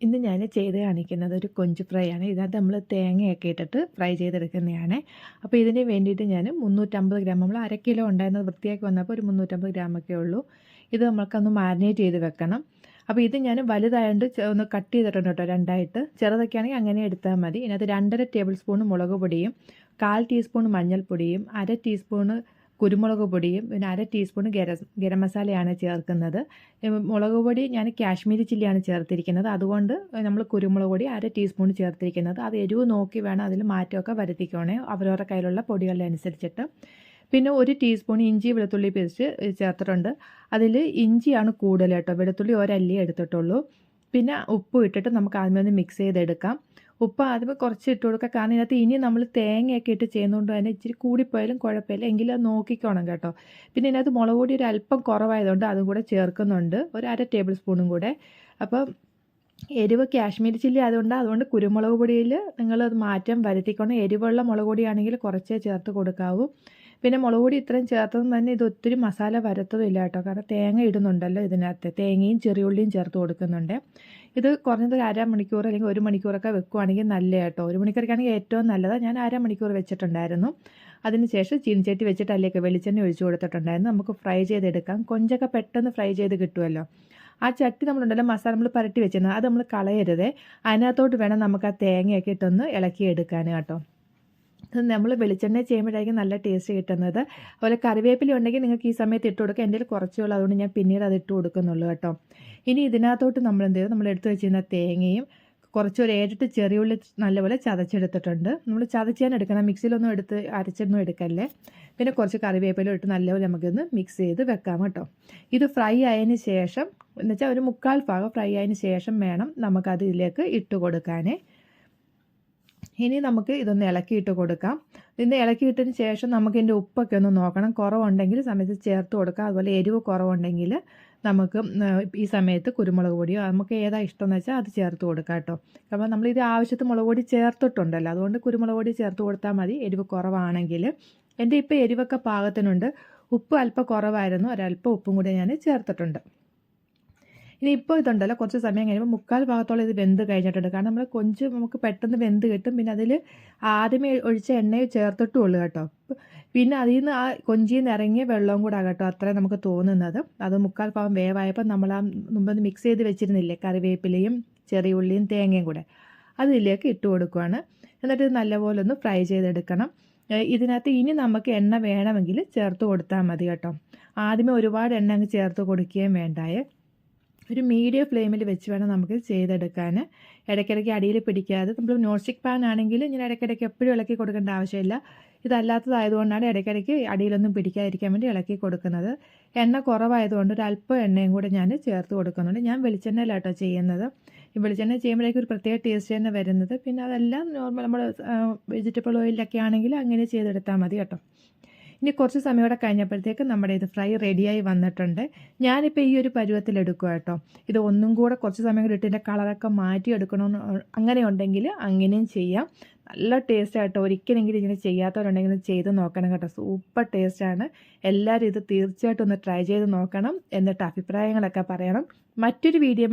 ഇന്ന് ഞാൻ ചെയ്ത് കാണിക്കുന്നത് ഒരു കൊഞ്ച് ഫ്രൈ ആണ് ഇതിനകത്ത് നമ്മൾ തേങ്ങയൊക്കെ ഇട്ടിട്ട് ഫ്രൈ ചെയ്തെടുക്കുന്നതാണ്. അപ്പോൾ ഇതിന് വേണ്ടിയിട്ട് ഞാൻ മുന്നൂറ്റമ്പത് ഗ്രാം നമ്മൾ അര കിലോ ഉണ്ടായിരുന്നത് വൃത്തിയാക്കി വന്നപ്പോൾ ഒരു മുന്നൂറ്റമ്പത് ഗ്രാമൊക്കെ ഉള്ളൂ. ഇത് നമ്മൾക്കൊന്ന് മാരിനേറ്റ് ചെയ്ത് വെക്കണം. അപ്പോൾ ഇത് ഞാൻ വലുതായതുകൊണ്ട് ഒന്ന് കട്ട് ചെയ്തിട്ടുണ്ട് കേട്ടോ രണ്ടായിട്ട്. ചെറുതൊക്കെ ആണെങ്കിൽ അങ്ങനെ എടുത്താൽ മതി. ഇതിനകത്ത് രണ്ടര ടേബിൾ സ്പൂൺ മുളക് പൊടിയും കാൽ ടീസ്പൂൺ മഞ്ഞൾപ്പൊടിയും അര ടീസ്പൂണ് കുരുമുളക് പൊടിയും പിന്നെ അര ടീസ്പൂൺ ഗരം ഗരം മസാലയാണ് ചേർക്കുന്നത്. മുളക് പൊടി ഞാൻ കാശ്മീരി ചില്ലിയാണ് ചേർത്തിരിക്കുന്നത്. അതുകൊണ്ട് നമ്മൾ കുരുമുളക് പൊടി അര ടീസ്പൂൺ ചേർത്തിരിക്കുന്നത്. അത് എരിവ് നോക്കി വേണം അതിൽ മാറ്റമൊക്കെ വരുത്തിക്കോണേ. അവരവരുടെ കയ്യിലുള്ള പൊടികളുടെ അനുസരിച്ചിട്ട്. പിന്നെ ഒരു ടീസ്പൂൺ ഇഞ്ചി വെളുത്തുള്ളി പേസ്റ്റ് ചേർത്തിട്ടുണ്ട്. അതിൽ ഇഞ്ചിയാണ് കൂടുതൽ കേട്ടോ. വെളുത്തുള്ളി ഒരല്ലി എടുത്തിട്ടുള്ളൂ. പിന്നെ ഉപ്പ് ഇട്ടിട്ട് നമുക്ക് ആദ്യമേ ഒന്ന് മിക്സ് ചെയ്തെടുക്കാം. ഉപ്പ് ആദ്യമേ കുറച്ച് ഇട്ട് കൊടുക്കുക കാരണം ഇതിനകത്ത് ഇനി നമ്മൾ തേങ്ങയൊക്കെ ഇട്ട് ചെയ്യുന്നതുകൊണ്ട് തന്നെ ഇച്ചിരി കൂടിപ്പോയാലും കുഴപ്പമില്ല. എങ്കിലും അത് നോക്കിക്കോണം കേട്ടോ. പിന്നെ ഇതിനകത്ത് മുളക് പൊടി ഒരു അല്പം കുറവായതുകൊണ്ട് അതും കൂടെ ചേർക്കുന്നുണ്ട്. ഒരു അര ടേബിൾ സ്പൂണും കൂടെ. അപ്പം എരിവ് കാശ്മീരി ചില്ലി ആയതുകൊണ്ട് അതുകൊണ്ട് കുരുമുളക് പൊടിയിൽ നിങ്ങൾ മാറ്റം വരുത്തിക്കൊണ്ട് എരിവുള്ള മുളക് പൊടിയാണെങ്കിൽ കുറച്ചേ ചേർത്ത് കൊടുക്കാവൂ. പിന്നെ മുളക് പൊടി ഇത്രയും ചേർത്തതും തന്നെ ഇത് ഒത്തിരി മസാല വരത്തതുമില്ല കേട്ടോ. കാരണം തേങ്ങ ഇടുന്നുണ്ടല്ലോ ഇതിനകത്ത്. തേങ്ങയും ചെറിയുള്ളിയും ചേർത്ത് കൊടുക്കുന്നുണ്ട്. ഇത് കുറഞ്ഞത് അരമണിക്കൂർ അല്ലെങ്കിൽ ഒരു മണിക്കൂറൊക്കെ വെക്കുവാണെങ്കിൽ നല്ല കേട്ടോ. ഒരു മണിക്കൂറൊക്കെയാണെങ്കിൽ ഏറ്റവും നല്ലത്. ഞാൻ അരമണിക്കൂർ വെച്ചിട്ടുണ്ടായിരുന്നു. അതിനുശേഷം ചീനിച്ചട്ടി വെച്ചിട്ട് അതിലേക്ക് വെളിച്ചെണ്ണ ഒഴിച്ചു കൊടുത്തിട്ടുണ്ടായിരുന്നു. നമുക്ക് ഫ്രൈ ചെയ്തെടുക്കാം. കൊഞ്ചൊക്കെ പെട്ടെന്ന് ഫ്രൈ ചെയ്ത് കിട്ടുമല്ലോ. ആ ചട്ടി നമ്മളുണ്ടല്ലോ മസാല നമ്മൾ പരട്ടി വെച്ചിരുന്നത്. അത് നമ്മൾ കളയരുതേ. അതിനകത്തോട്ട് വേണം നമുക്ക് ആ തേങ്ങയൊക്കെ ഇട്ടൊന്ന് ഇളക്കിയെടുക്കാൻ കേട്ടോ. നമ്മൾ വെളിച്ചെണ്ണ ചെയ്യുമ്പോഴായിരിക്കും നല്ല ടേസ്റ്റ് കിട്ടുന്നത്. അതുപോലെ കറിവേപ്പില ഉണ്ടെങ്കിൽ നിങ്ങൾക്ക് ഈ സമയത്ത് ഇട്ട് കൊടുക്കുക എന്റെ കുറച്ചുള്ളൂ അതുകൊണ്ട് ഞാൻ പിന്നീട് അത് ഇട്ട് കൊടുക്കുന്നുള്ളൂ കേട്ടോ. ഇനി ഇതിനകത്തോട്ട് നമ്മൾ എന്ത് ചെയ്യും? നമ്മൾ എടുത്തു വെച്ചിരുന്ന തേങ്ങയും കുറച്ചൊരു ഒരു ഏഴെട്ട് ചെറിയുള്ളി നല്ലപോലെ ചതച്ചെടുത്തിട്ടുണ്ട്. നമ്മൾ ചതച്ചാൻ എടുക്കണം. മിക്സിയിലൊന്നും എടുത്ത് അരച്ചൊന്നും എടുക്കല്ലേ. പിന്നെ കുറച്ച് കറിവേപ്പിലും ഇട്ട് നല്ലപോലെ നമുക്കൊന്ന് മിക്സ് ചെയ്ത് വെക്കാം കേട്ടോ. ഇത് ഫ്രൈ ആയതിന് ശേഷം എന്നുവെച്ചാൽ ഒരു മുക്കാൽ ഭാഗം ഫ്രൈ ആയതിന് ശേഷം വേണം നമുക്കത് ഇതിലേക്ക് ഇട്ട് കൊടുക്കാനേ. ഇനി നമുക്ക് ഇതൊന്ന് ഇളക്കിയിട്ട് കൊടുക്കാം. ഇന്ന് ഇളക്കിയിട്ടതിന് ശേഷം നമുക്ക് ഇതിന്റെ ഉപ്പൊക്കെ ഒന്ന് നോക്കണം. കുറവുണ്ടെങ്കിൽ സമയത്ത് ചേർത്ത് കൊടുക്കാം. അതുപോലെ എരിവ് കുറവുണ്ടെങ്കിൽ നമുക്ക് ഈ സമയത്ത് കുരുമുളക് പൊടിയോ നമുക്ക് ഏതാ ഇഷ്ടമെന്ന് വെച്ചാൽ അത് ചേർത്ത് കൊടുക്കാം കേട്ടോ. അപ്പോൾ നമ്മൾ ഇത് ആവശ്യത്തിന് മുളക് പൊടി ചേർത്തിട്ടുണ്ടല്ലോ. അതുകൊണ്ട് കുരുമുളക് പൊടി ചേർത്ത് കൊടുത്താൽ മതി. എരിവ് കുറവാണെങ്കിൽ. എന്റെ ഇപ്പോൾ എരിവൊക്കെ പാകത്തിനുണ്ട്. ഉപ്പ് അല്പം കുറവായിരുന്നു. ഒരല്പം ഉപ്പും കൂടി ഞാൻ ചേർത്തിട്ടുണ്ട്. ഇനി ഇപ്പോൾ ഇതുണ്ടല്ലോ കുറച്ച് സമയം കഴിയുമ്പോൾ മുക്കാൽ ഭാഗത്തോളം ഇത് വെന്ത് കഴിഞ്ഞിട്ടുണ്ട്. കാരണം നമ്മൾ കൊഞ്ച് നമുക്ക് പെട്ടെന്ന് വെന്ത് കിട്ടും. പിന്നെ അതിൽ ആദ്യമേ ഒഴിച്ച എണ്ണയിൽ ചേർത്തിട്ടുള്ളൂ കേട്ടോ. പിന്നെ അതിൽ നിന്ന് ആ കൊഞ്ചിൽ നിന്ന് ഇറങ്ങിയ വെള്ളവും കൂടെ ആകട്ടോ അത്രയും നമുക്ക് തോന്നുന്നത്. അത് മുക്കാൽ ഭാഗം വേവായപ്പോൾ നമ്മൾ ആ മുമ്പ് മിക്സ് ചെയ്ത് വെച്ചിരുന്നില്ലേ കറിവേപ്പിലയും ചെറിയ ഉള്ളിയും തേങ്ങയും കൂടെ. അതിലേക്ക് ഇട്ട് കൊടുക്കുകയാണ് എന്നിട്ട് ഇത് നല്ലപോലെ ഒന്ന് ഫ്രൈ ചെയ്തെടുക്കണം. ഇതിനകത്ത് ഇനി നമുക്ക് എണ്ണ വേണമെങ്കിൽ ചേർത്ത് കൊടുത്താൽ മതി കേട്ടോ. ആദ്യമേ ഒരുപാട് എണ്ണ അങ്ങ് ചേർത്ത് കൊടുക്കുകയും വേണ്ടായേ. ഒരു മീഡിയം ഫ്ലെയിമിൽ വെച്ച് വേണം നമുക്ക് ചെയ്തെടുക്കാൻ. ഇടയ്ക്കിടയ്ക്ക് അടിയിൽ പിടിക്കാതെ നമ്മൾ നോൺ സ്റ്റിക്ക് പാൻ ആണെങ്കിൽ ഇങ്ങനെ ഇടയ്ക്കിടയ്ക്ക് എപ്പോഴും ഇളക്കി കൊടുക്കേണ്ട ആവശ്യമില്ല. ഇതല്ലാത്തതായതുകൊണ്ടാണ് ഇടയ്ക്കിടയ്ക്ക് അടിയിലൊന്നും പിടിക്കാതിരിക്കാൻ വേണ്ടി ഇളക്കി കൊടുക്കുന്നത്. എണ്ണ കുറവായതുകൊണ്ട് ഒരു അല്പം എണ്ണയും കൂടെ ഞാൻ ചേർത്ത് കൊടുക്കുന്നുണ്ട്. ഞാൻ വെളിച്ചെണ്ണയിലാട്ടോ ചെയ്യുന്നത്. ഈ വെളിച്ചെണ്ണ ചെയ്യുമ്പോഴേക്കും ഒരു പ്രത്യേക ടേസ്റ്റ് തന്നെ വരുന്നത്. പിന്നെ അതെല്ലാം നോർമൽ നമ്മൾ വെജിറ്റബിൾ ഓയിലൊക്കെ ആണെങ്കിൽ അങ്ങനെ ചെയ്തെടുത്താൽ മതി കേട്ടോ. ഇനി കുറച്ച് സമയം കൂടെ കഴിഞ്ഞപ്പോഴത്തേക്ക് നമ്മുടെ ഇത് ഫ്രൈ റെഡിയായി വന്നിട്ടുണ്ട്. ഞാനിപ്പോൾ ഈ ഒരു പരുവത്തിൽ എടുക്കുക കേട്ടോ ഇത് ഒന്നും കൂടെ കുറച്ച് സമയം കൂടി ഇട്ടിന്റെ കളറൊക്കെ മാറ്റി എടുക്കണമെന്ന് അങ്ങനെ ഉണ്ടെങ്കിൽ അങ്ങനെയും ചെയ്യാം. നല്ല ടേസ്റ്റ് ആട്ടോ ഒരിക്കലെങ്കിലും ഇങ്ങനെ ചെയ്യാത്തവരുണ്ടെങ്കിൽ ചെയ്ത് നോക്കണം കേട്ടോ. സൂപ്പർ ടേസ്റ്റാണ് എല്ലാവരും ഇത് തീർച്ചയായിട്ടും ഒന്ന് ട്രൈ ചെയ്ത് നോക്കണം. എന്നിട്ട് അഭിപ്രായങ്ങളൊക്കെ പറയണം. മറ്റൊരു വീഡിയോ